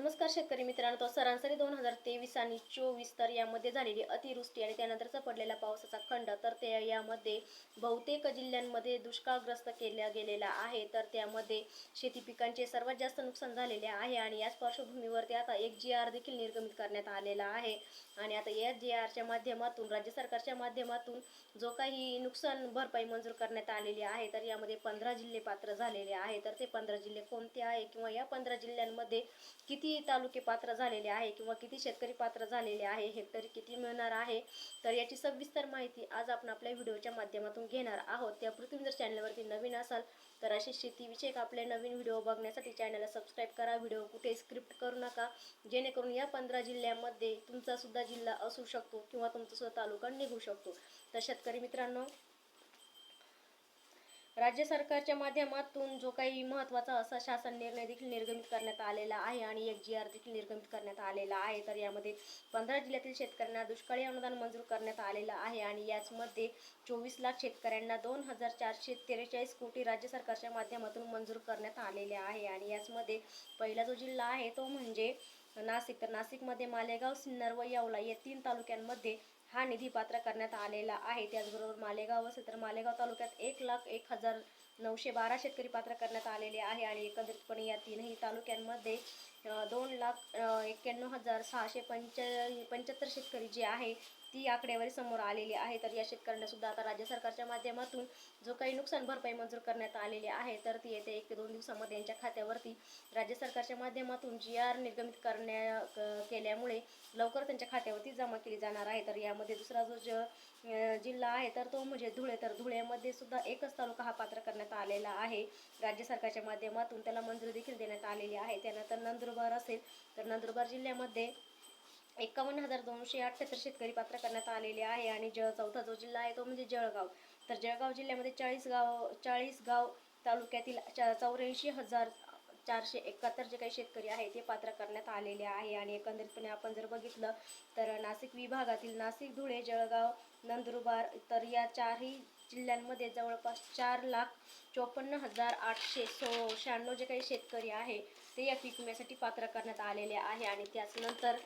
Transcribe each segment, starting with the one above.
नमस्कार शेतकरी मित्रांनो तो सरासरी दोन हजार तेवीस आणि चोवीस तर यामध्ये झालेली अतिवृष्टी आणि त्यानंतरचा पडलेला पावसाचा खंड तर ते यामध्ये बहुतेक जिल्ह्यांमध्ये दुष्काळग्रस्त केल्या गेलेला आहे. तर त्यामध्ये शेती पिकांचे सर्वात जास्त नुकसान झालेले आहे आणि याच पार्श्वभूमीवरती आता एक जी आर देखील निर्गमित करण्यात आलेला आहे. आणि आता या जी आरच्या माध्यमातून राज्य सरकारच्या माध्यमातून जो काही नुकसान भरपाई मंजूर करण्यात आलेली आहे तर यामध्ये पंधरा जिल्हे पात्र झालेले आहे तर ते पंधरा जिल्हे कोणते आहे किंवा या पंधरा जिल्ह्यांमध्ये किती किती तालुके पात्र झालेले आहे किंवा किती शेतकरी पात्र झालेले आहे हेक्टरी किती मिळणार आहे तर याची सविस्तर माहिती आज आपण आपल्या व्हिडिओच्या माध्यमातून घेणार आहोत. त्यापूर्वी तुम्ही जर चॅनलवरती नवीन असाल तर असे शेतीविषयक आपले नवीन व्हिडिओ बघण्यासाठी चॅनलला सबस्क्राईब करा. व्हिडिओ कुठे स्क्रिप्ट करू नका जेणेकरून या पंधरा जिल्ह्यामध्ये तुमचा सुद्धा जिल्हा असू शकतो किंवा तुमचा सुद्धा तालुका निघू शकतो. तर शेतकरी मित्रांनो राज्य सरकारच्या माध्यमातून जो काही महत्त्वाचा असा शासन निर्णय देखील निर्गमित करण्यात आलेला आहे आणि एक जी आर देखील निर्गमित करण्यात आलेला आहे तर यामध्ये पंधरा जिल्ह्यातील शेतकऱ्यांना दुष्काळी अनुदान मंजूर करण्यात आलेलं आहे आणि याचमध्ये चोवीस लाख शेतकऱ्यांना दोन हजार चारशे त्रेचाळीस कोटी राज्य सरकारच्या माध्यमातून मंजूर करण्यात आलेले आहे आणि याचमध्ये पहिला जो जिल्हा आहे तो म्हणजे नाशिक. तर नाशिकमध्ये मालेगाव सिन्नर व येवला या तीन तालुक्यांमध्ये हा निधी पात्र करण्यात आलेला आहे. त्याचबरोबर मालेगाव असेल तर मालेगाव तालुक्यात एक लाख एक हजार नऊशे बारा शेतकरी पात्र करण्यात आलेले आहे आणि एकत्रितपणे या तीनही तालुक्यांमध्ये दोन लाख एक्क्याण्णव हजार सहाशे पंच पंच्याहत्तर शेतकरी जे आहे ती आकडेवारी समोर आलेली आहे. तर या शेतकऱ्यांना सुद्धा आता राज्य सरकारच्या माध्यमातून जो काही नुकसान भरपाई मंजूर करण्यात आलेली आहे तर ती येत्या एक ते दोन दिवसामध्ये यांच्या खात्यावरती राज्य सरकारच्या माध्यमातून जी आर निर्गमित करण्या क- केल्यामुळे लवकर त्यांच्या खात्यावरती जमा केली जाणार आहे. तर यामध्ये दुसरा जो ज जिल्हा आहे तर तो म्हणजे धुळे. तर धुळ्यामध्ये सुद्धा एकच तालुका हा पात्र करण्यात आलेला आहे. राज्य सरकारच्या माध्यमातून त्याला मंजुरी देखील देण्यात आलेली आहे. त्यानंतर नंदुरबार असेल तर नंदुरबार जिल्ह्यामध्ये एकावन्न हजार दोनशे अठ्ठ्याहत्तर शेतकरी पात्र करण्यात आलेले आहे आणि ज चौथा जो जिल्हा आहे तो म्हणजे जळगाव. तर जळगाव जिल्ह्यामध्ये चाळीस गाव चाळीस गाव तालुक्यातील चा चौऱ्याऐंशी हजार चारशे एकाहत्तर जे काही शेतकरी आहे ते पात्र करण्यात आलेले आहे आणि एकंदरीतपणे आपण जर बघितलं तर नाशिक विभागातील नाशिक धुळे जळगाव नंदुरबार तर या चारही जिल्ह्यांमध्ये जवळपास चार लाख चोपन्न हजार आठशे सो शहाण्णव जे काही शेतकरी आहे ते या पीक विम्यासाठी पात्र करण्यात आलेले आहे आणि त्याचनंतर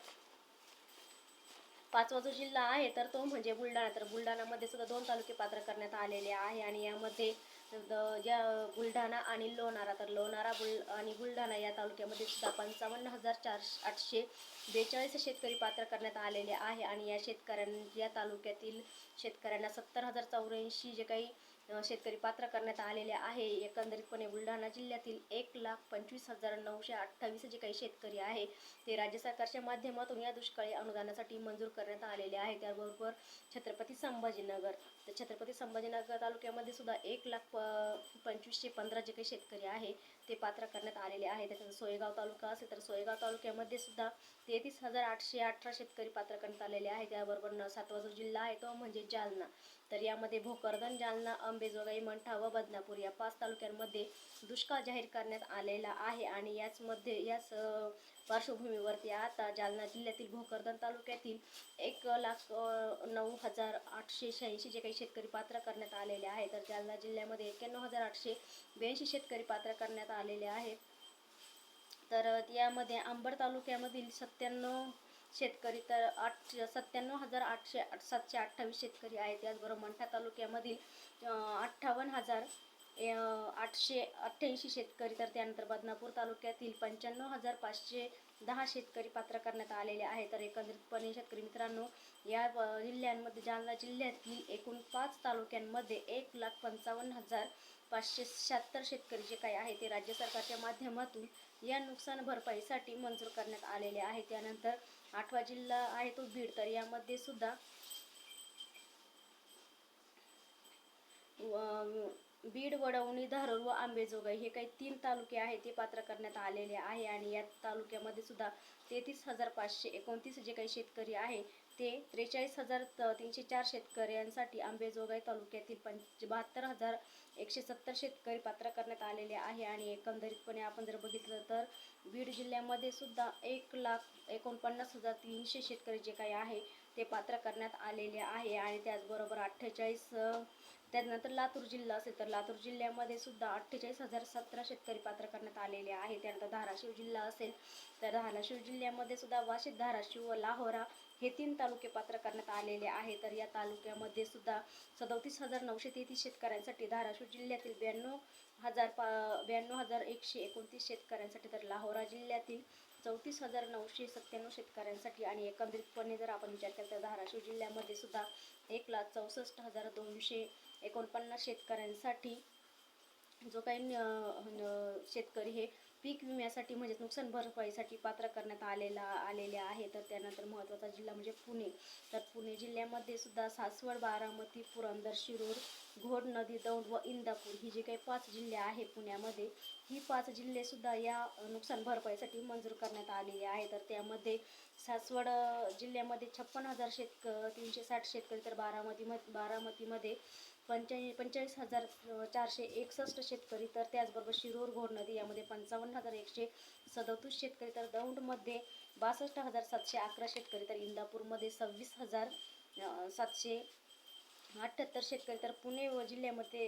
पाचवा जो जिल्हा आहे तर तो म्हणजे बुलढाणा. तर बुलढाणामध्ये सुद्धा दोन तालुके पात्र करण्यात आलेले आहे आणि यामध्ये ज्या बुलढाणा आणि लोणारा तर लोणारा बुल आणि बुलढाणा या तालुक्यामध्ये सुद्धा पंचावन्न हजार चार आठशे बेचाळीस शेतकरी पात्र करण्यात आलेले आहे. आणि या शेतकऱ्यां या तालुक्यातील शेतकऱ्यांना सत्तर हजार चौऱ्याऐंशी जे काही शेतकरी पात्र करण्यात आलेले आहे. एकंदरीतपणे बुलढाणा जिल्ह्यातील एक लाख पंचवीस हजार नऊशे अठ्ठावीस जे काही शेतकरी आहे ते राज्य सरकारच्या माध्यमातून या दुष्काळी अनुदानासाठी मंजूर करण्यात आलेले आहे. त्याबरोबर छत्रपती संभाजीनगर तर छत्रपती संभाजीनगर तालुक्यामध्ये सुद्धा एक लाख प पंचवीसशे पंधरा जे काही शेतकरी आहे ते पात्र करण्यात आलेले आहे. त्याच्यात सोयगाव तालुका असेल तर सोयगाव तालुक्यामध्ये सुद्धा तेहतीस हजार आठशे अठरा शेतकरी पात्र करण्यात आलेले आहे. त्याबरोबर न सातवा जो जिल्हा आहे तो म्हणजे जालना. तर यामध्ये भोकरदन जालना अंबेजोगाई मंठा व बदनापूर या पाच तालुक्यांमध्ये दुष्काळ जाहीर करण्यात आलेला आहे आणि याचमध्ये याच पार्श्वभूमीवरती आता जालना जिल्ह्यातील भोकरदन तालुक्यातील एक लाख नऊ हजार आठशे शहाऐंशी जे काही शेतकरी पात्र करण्यात आलेले आहे. तर जालना जिल्ह्यामध्ये एक्क्याण्णव हजार आठशे ब्याऐंशी शेतकरी पात्र करण्यात आलेले आहे. तर यामध्ये अंबड तालुक्यामधील सत्त्याण्णव शेतकरी तर आठ सत्त्याण्णव हजार आठशे आठ सातशे अठ्ठावीस शेतकरी आहेत. त्याचबरोबर मंठा तालुक्यामधील अठ्ठावन्न हजार आठशे अठ्ठ्याऐंशी शेतकरी तर त्यानंतर बदनापूर तालुक्यातील पंच्याण्णव हजार पाचशे दहा शेतकरी पात्र करण्यात आलेले आहे तर एकंदरीतपणे शेतकरी मित्रांनो या जिल्ह्यांमध्ये जालना जिल्ह्यातील एकूण पाच तालुक्यांमध्ये एक लाख पंचावन्न हजार पाचशे शहात्तर शेतकरी जे काही आहे ते राज्य सरकारच्या माध्यमातून या नुकसान भरपाईसाठी मंजूर करण्यात आलेले आहे. त्यानंतर आठवा जिल्हा आहे तो बीड. तर यामध्ये सुद्धा बीड वडवणी धारूर व आंबेजोगाई हे काही तीन तालुके आहेत ते पात्र करण्यात आलेले आहे. आणि या तालुक्यामध्ये सुद्धा तेहतीस हजार पाचशे एकोणतीस जे काही शेतकरी आहे ते त्रेचाळीस हजार तीनशे चार शेतकऱ्यांसाठी आंबेजोगाई तालुक्यातील पंच बहात्तर हजार एकशे सत्तर शेतकरी पात्र करण्यात आलेले आहे आणि एकंदरीतपणे आपण जर बघितलं तर बीड जिल्ह्यामध्ये सुद्धा एक लाख एकोणपन्नास हजार तीनशे शेतकरी जे काही आहे ते पात्र करण्यात आलेले आहे आणि त्याचबरोबर अठ्ठेचाळीस त्यानंतर लातूर जिल्हा असेल तर लातूर जिल्ह्यामध्ये सुद्धा अठ्ठेचाळीस हजार सतरा शेतकरी पात्र करण्यात आलेले आहे. त्यानंतर धाराशिव जिल्हा असेल तर धाराशिव जिल्ह्यामध्ये सुद्धा वाशिद धाराशिव व लाहोरा हे तीन तालुके पात्र करण्यात आलेले आहे. तर या तालुक्यामध्ये सुद्धा सदोतीस हजार नऊशे तेहतीस शेतकऱ्यांसाठी धाराशिव जिल्ह्यातील ब्याण्णव हजार पा ब्याण्णव हजार एकशे एकोणतीस शेतकऱ्यांसाठी तर लाहोरा जिल्ह्यातील चौतीस हजार नऊशे सत्त्याण्णव शेतकऱ्यांसाठी आणि एकंदरीतपणे जर आपण विचार केला तर धाराशिव जिल्ह्यामध्ये सुद्धा एक लाख चौसष्ट हजार दोनशे एकोणपन्नास शेतकऱ्यांसाठी जो काही न- शेतकरी हे पीक विम्यासाठी म्हणजे नुकसान भरपाईसाठी पात्र करण्यात आलेला आलेले आहे. तर त्यानंतर महत्त्वाचा जिल्हा म्हणजे पुणे. तर पुणे जिल्ह्यामध्ये सुद्धा सासवड बारामती पुरंदर शिरूर घोड नदी दौंड व इंदापूर ही जी काही पाच जिल्हे आहे पुण्यामध्ये ही पाच जिल्हे सुद्धा या नुकसान भरपाईसाठी मंजूर करण्यात आलेली आहे. तर त्यामध्ये सासवड जिल्ह्यामध्ये छप्पन हजार शेतक तीनशे साठ शेतकरी तर बारामती बारामतीमध्ये पंचाळी पंचेचाळीस हजार चारशे एकसष्ट शेतकरी तर त्याचबरोबर शिरूर घोड नदी यामध्ये पंचावन्न हजार एकशे सदतीस शेतकरी तर दौंडमध्ये बासष्ट हजार सातशे अकरा शेतकरी तर इंदापूरमध्ये सव्वीस हजार सातशे अठ्ठ्याहत्तर शेतकरी तर पुणे व जिल्ह्यामध्ये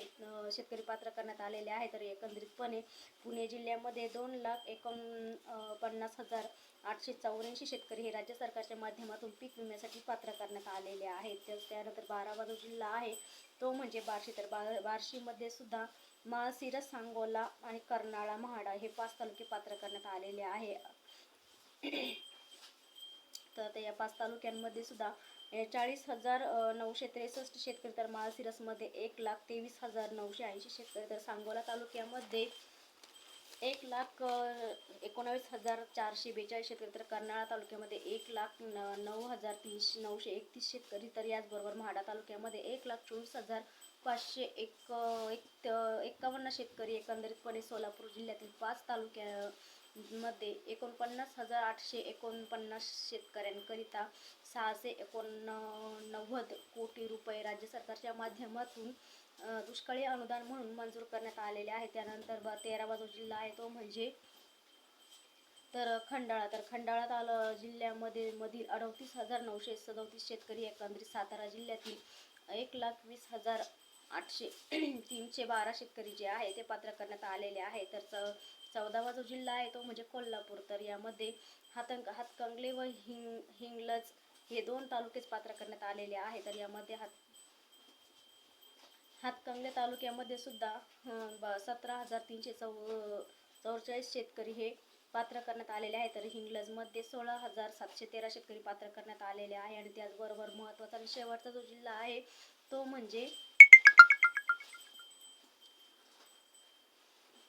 शेतकरी पात्र करण्यात आलेले आहे तर एकंदरीतपणे पुणे जिल्ह्यामध्ये दोन लाख एकोण पन्नास हजार आठशे चौऱ्याऐंशी शेतकरी हे राज्य सरकारच्या माध्यमातून पीक विम्यासाठी पात्र करण्यात आलेले आहेत. तर त्यानंतर बारावा जो जिल्हा आहे. तो म्हणजे बार्शी. तर बा बार्शीमध्ये सुद्धा माळशिरस सांगोला आणि कर्नाळा महाडा हे पाच तालुके पात्र करण्यात आलेले आहे. तर या पाच तालुक्यांमध्ये सुद्धा चाळीस हजार नऊशे त्रेसष्ट शेतकरी तर माळशिरसमध्ये एक लाख तेवीस हजार नऊशे ऐंशी शेतकरी तर सांगोला तालुक्यामध्ये एक लाख एकोणावीस हजार चारशे बेचाळीस शेतकरी तर कर्नाळा तालुक्यामध्ये एक लाख न नऊ हजार तीनशे नऊशे एकतीस शेतकरी तर याचबरोबर म्हाडा तालुक्यामध्ये एक लाख चोवीस हजार पाचशे एक एक एक्कावन्न शेतकरी एकंदरीतपणे सोलापूर जिल्ह्यातील पाच तालुक्या मध्ये एकोणपन्नास हजार आठशे एकोणपन्नास शेतकऱ्यांकरिता सहाशे एकोणनव्वद कोटी रुपये राज्य सरकारच्या माध्यमातून दुष्काळी अनुदान म्हणून मंजूर करण्यात आलेले आहे. त्यानंतर ब तेरावा जो जिल्हा आहे तो म्हणजे तर खंडाळा. तर खंडाळा ताल जिल्ह्यामध्ये मधील अडतीस हजार नऊशे सदोतीस शेतकरी एकंदरीत सातारा जिल्ह्यातील एक लाख वीस हजार आठशे तीनशे बारा शेतकरी जे आहे ते पात्र करण्यात आलेले आहे. तर चौदावा जो जिल्हा आहे तो म्हणजे कोल्हापूर. तर यामध्ये हातंग हातकंगले व हिंग हिंगलज हे दोन तालुकेच पात्र करण्यात आलेले आहे. तर यामध्ये हात हातकंगले तालुक्यामध्ये सुद्धा सतरा हजार तीनशे चौ चौवेचाळीस शेतकरी हे पात्र करण्यात आलेले आहे. तर हिंगलजमध्ये सोळा हजार सातशे तेरा शेतकरी पात्र करण्यात आलेले आहे. आणि त्याचबरोबर महत्त्वाचा आणि शेवटचा जो जिल्हा आहे तो म्हणजे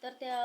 तर त्या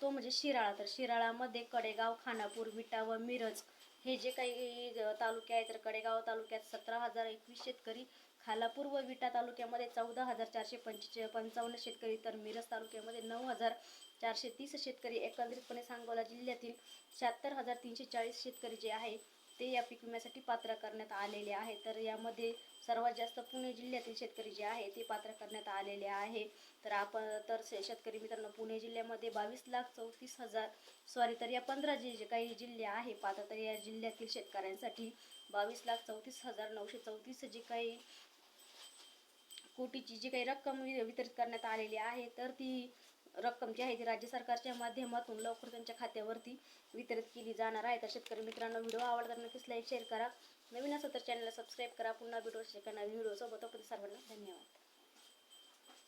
तो म्हणजे शिराळा. तर शिराळामध्ये कडेगाव खानापूर विटा व मिरज हे जे काही तालुके आहेत तर कडेगाव तालुक्यात सतरा हजार एकवीस शेतकरी खालापूर व विटा तालुक्यामध्ये चौदा हजार चारशे पंचे पंचावन्न शेतकरी तर मिरज तालुक्यामध्ये नऊ हजार चारशे तीस शेतकरी. एकंदरीतपणे सांगोला जिल्ह्यातील शहात्तर हजार तीनशे चाळीस शेतकरी जे आहे ते या पीक विम्यासाठी पात्र करण्यात आलेले आहे. तर यामध्ये सर्वात जास्त पुणे जिल्ह्यातील शेतकरी जे आहे ते पात्र करण्यात आलेले आहे. तर आपण तर शेतकरी मित्रांनो पुणे जिल्ह्यामध्ये बावीस लाख चौतीस हजार सॉरी तर या पंधरा जे जे काही जिल्हे आहे पात्र तर या जिल्ह्यातील शेतकऱ्यांसाठी बावीस लाख चौतीस हजार नऊशे चौतीस जी काही कोटीची जी काही रक्कम वितरित करण्यात आलेली आहे तर ती रक्कम जी आहे ती राज्य सरकारच्या माध्यमातून लवकर त्यांच्या खात्यावरती वितरित केली जाणार आहे. तर शेतकरी मित्रांनो व्हिडिओ आवडला तर नक्कीच लाईक शेअर करा. नवीन असेल तर चॅनलला सबस्क्राईब करा. पुन्हा व्हिडिओ नवीन व्हिडिओ सोबत. सर्वांना धन्यवाद.